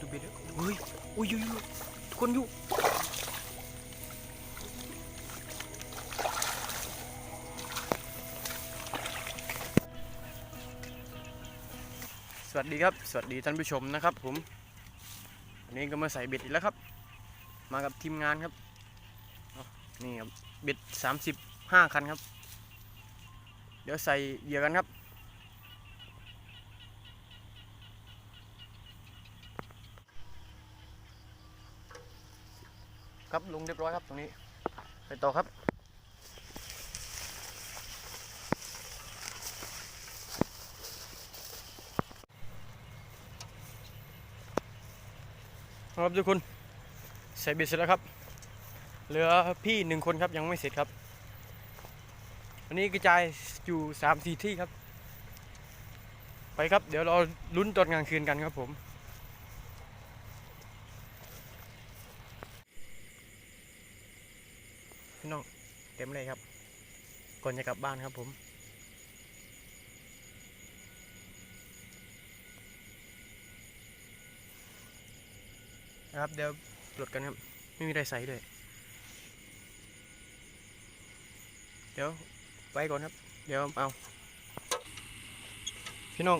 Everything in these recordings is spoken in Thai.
ดูเบ็ดเฮ้ยอุ้ยอยู่ทุกคนอยู่สวัสดีครับ สวัสดีท่านผู้ชมนะครับ ผมวันนี้ก็มาใส่เบ็ดอีกแล้วครับ มากับทีมงานครับนี่ครับเบ็ดสามสิบห้าคันครับ เดี๋ยวใส่เหยื่อกันครับ ครับลุงเรียบร้อยครับตรงนี้ ไปต่อครับครับทุกคนใส่บ็ดเสร็จแล้วครับ เหลือพี่หนึ่งคนครับยังไม่เสร็จครับวันนี้กระจายอยู่สามสี่ที่ครับ ไปครับ เดี๋ยวเราลุ้นตอนกลางคืนกันครับผม น้อง เต็มเลยครับ ก่อนจะกลับบ้านครับผม นะครับเดี๋ยวปลดกันครับ ไม่มีอะไรใส่ด้วย เดี๋ยวไปก่อนครับ เดี๋ยวเอา พี่น้อง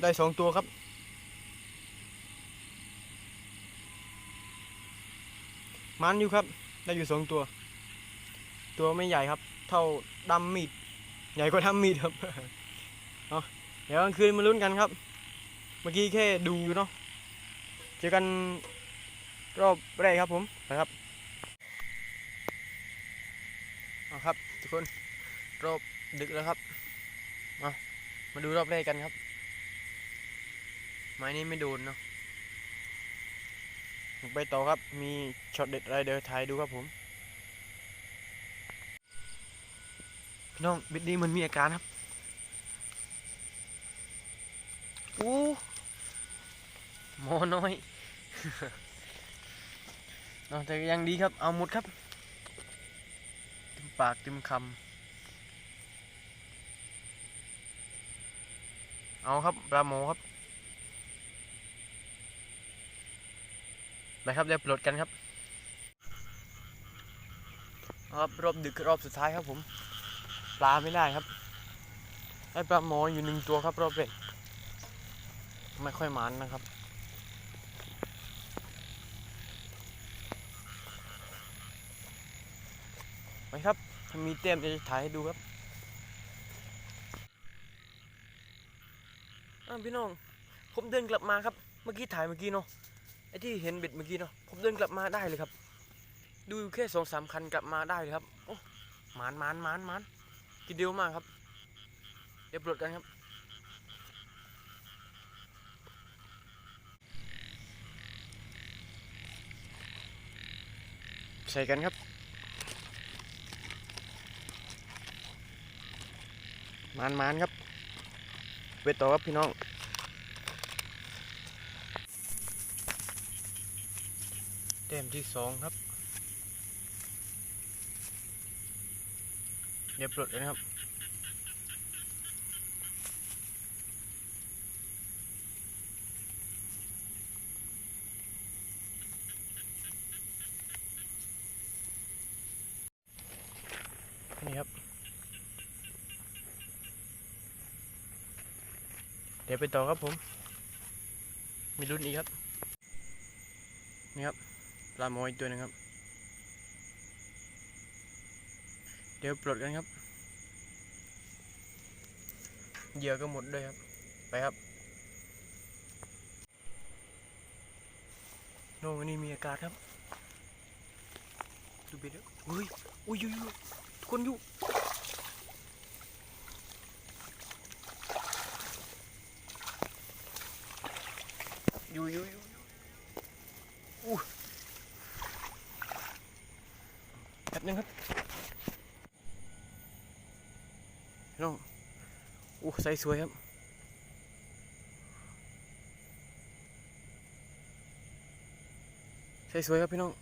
ได้สองตัวครับมันอยู่ครับ ได้อยู่สองตัว ตัวไม่ใหญ่ครับ เท่าดำมีด ใหญ่กว่าดำมีดครับเอาเดี๋ยวกลางคืนมาลุ้นกันครับ เมื่อกี้แค่ดูอยู่เนาะเจอกันรอบแรกครับผมนะครับเอาครับ ทุกคนรอบดึกแล้วครับมามาดูรอบแรกกันครับ ไม้นี้ไม่โดนเนาะ ไปต่อครับ มีช็อตเด็ดอะไรเดี๋ยวถ่ายดูครับผม พี่น้องบิดนี้มันมีอาการครับอู้หมอน้อยนแต่ยังดีครับ เอาหมดครับเต็มปากเต็มคำเอาครับปลาหมอครับ ไปครับเดี๋ยวปลดกันครับครับรอบดึกรอบสุดท้ายครับผม ปลาไม่ได้ครับได้ปลาหมออยู่หนึ่งตัวครับรอบเด็กไม่ค่อยมันนะครับไปครับถ้ามีเต็มจะถ่ายให้ดูครับพี่น้อง ผมเดินกลับมาครับ เมื่อกี้ถ่ายเมื่อกี้เนาะ ไอ้ที่เห็นเบ็ดเมื่อกี้เนาะผมเดินกลับมาได้เลยครับ ดูแค่สองสามคันกลับมาได้เลยครับโอ้หมานหมานหมานหมานกินเดียวมากครับ เดี๋ยวปลดกันครับใส่กันครับ มานมานครับไปต่อครับพี่น้อง ต็มที่สองครับ เดี๋ยวปลดเลยนะครับ นี่ครับ เดี๋ยวไปต่อครับผม มีรุ่นอีกครับนี่ครับ ปลาหมออีกตัวนึงครับ เดี๋ยวปลดกันครับ เหยื่อก็หมดด้วยครับ ไปครับโน่นนี้มีอากาศครับดูไปเด้อเฮ้ยอุ้ยอยู่ยทุกคนยู่อยู่อยู่อยู่อยู่อู้แป๊ บนึงครับพี่น้องอู้ใส่สวยครับใส่สวยครับพี่น้อง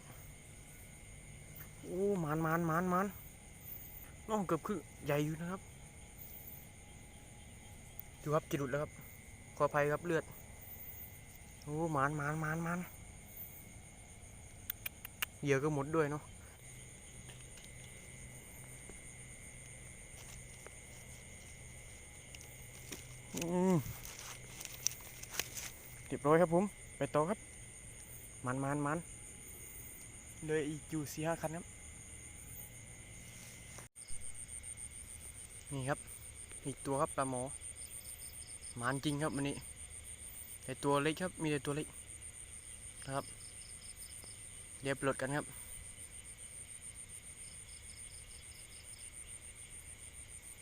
อู้มานมานมานมานน้องเกือบคือใหญ่อยู่นะครับดูครับกิดุดแล้วครับขออภัยครับเลือดโอ้มานมานมานมานเหยื่อก็หมดด้วยเนาะ เรียบร้อยครับผม ไปต่อครับ มันมันมันเลยอีกอยู่สี่ห้าคันครับ นี่ครับ อีกตัวครับปลาหมอมันจริงครับวันนี้ แต่ตัวเล็กครับ มีแต่ตัวเล็กนะครับ เดี๋ยวปลดกันครับ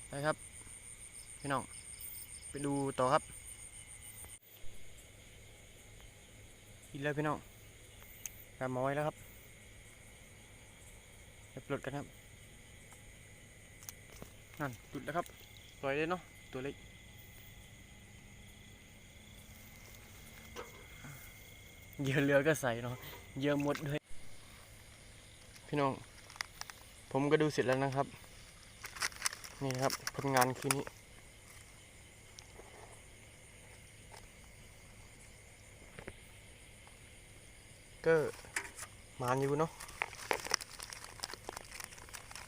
ไปครับ พี่น้อง ไปดูต่อครับอีกแล้วพี่น้องปลาหมอไว้แล้วครับเดี๋ยวปลดกันครับนั่นหลุดแล้วครับปล่อยเลยเนาะตัวเล็กเยื่อเรือก็ใส่เนาะเยื่อหมดด้วย พี่น้อง ผมก็ดูเสร็จแล้วนะครับ นี่ครับผลงานคืนนี้ ก็มานอยู่เนาะ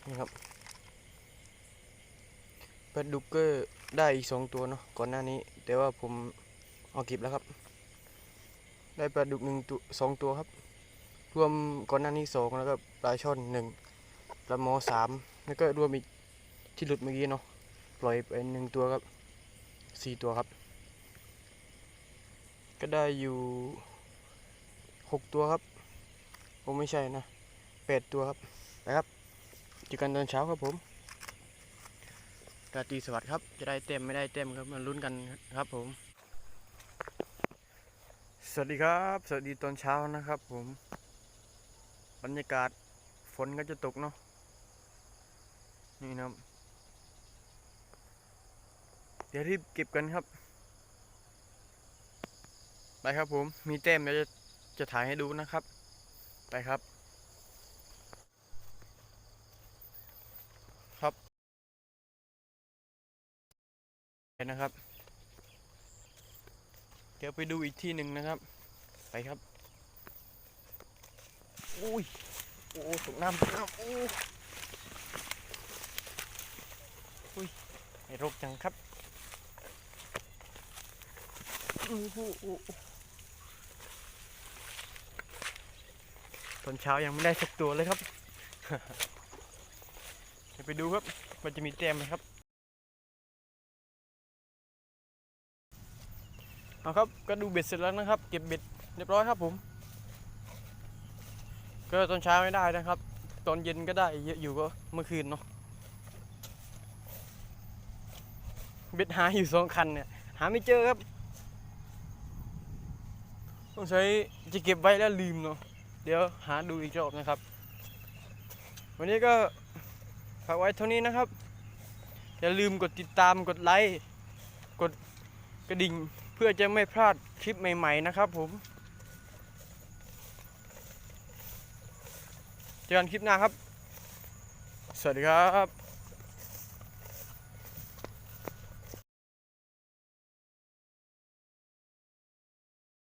นี่ครับปลาดุกก็ได้อีกสองตัวเนาะก่อนหน้านี้ แต่ว่าผมเอาเก็บแล้วครับ ได้ปลาดุกหนึ่งตัวสองตัวครับ รวมก่อนหน้านี้สองแล้วก็ปลาช่อนหนึ่งปลาหมอสามแล้วก็รวมอีกที่หลุดเมื่อกี้เนาะปล่อยไปหนึ่งตัวครับสี่ตัวครับ ก็ได้อยู่ หกตัวครับผมไม่ใช่นะแปดตัวครับไปครับเจอกันตอนเช้าครับผมราตรีสวัสดิ์ครับจะได้เต็มไม่ได้เต็มครับมาลุ้นกันครับผม สวัสดีครับ สวัสดีตอนเช้านะครับผม บรรยากาศฝนก็จะตกเนาะนี่นะครับ เดี๋ยวรีบเก็บกันครับ ไปครับผม มีแต้มเดี๋ยวจะ จะถ่ายให้ดูนะครับ ไปครับ ครับไปนะครับ เดี๋ยวไปดูอีกที่หนึ่งนะครับ ไปครับอุ้ยโอ้ตกน้ำตกน้ำโอ้อุ้ยไอ้รกจังครับโอ้หโอ้ ตอนเช้ายังไม่ได้สักตัวเลยครับเดี๋ยวไปดูครับ มันจะมีแต้มไหมครับเอาครับก็ดูเบ็ดเสร็จแล้วนะครับ เก็บเบ็ดเรียบร้อยครับผม ก็ตอนเช้าไม่ได้นะครับ ตอนเย็นก็ได้เยอะอยู่ก็เมื่อคืนเนาะเบ็ดหาอยู่สองคันเนี่ย หาไม่เจอครับ ต้องใช้จะเก็บไว้แล้วลืมเนาะ เดี๋ยวหาดูอีกรอบนะครับ วันนี้ก็ฝากไว้เท่านี้นะครับ อย่าลืมกดติดตามกดไลค์กดกระดิ่งเพื่อจะไม่พลาดคลิปใหม่ๆนะครับผมเจอกันคลิปหน้าครับ สวัสดีครับ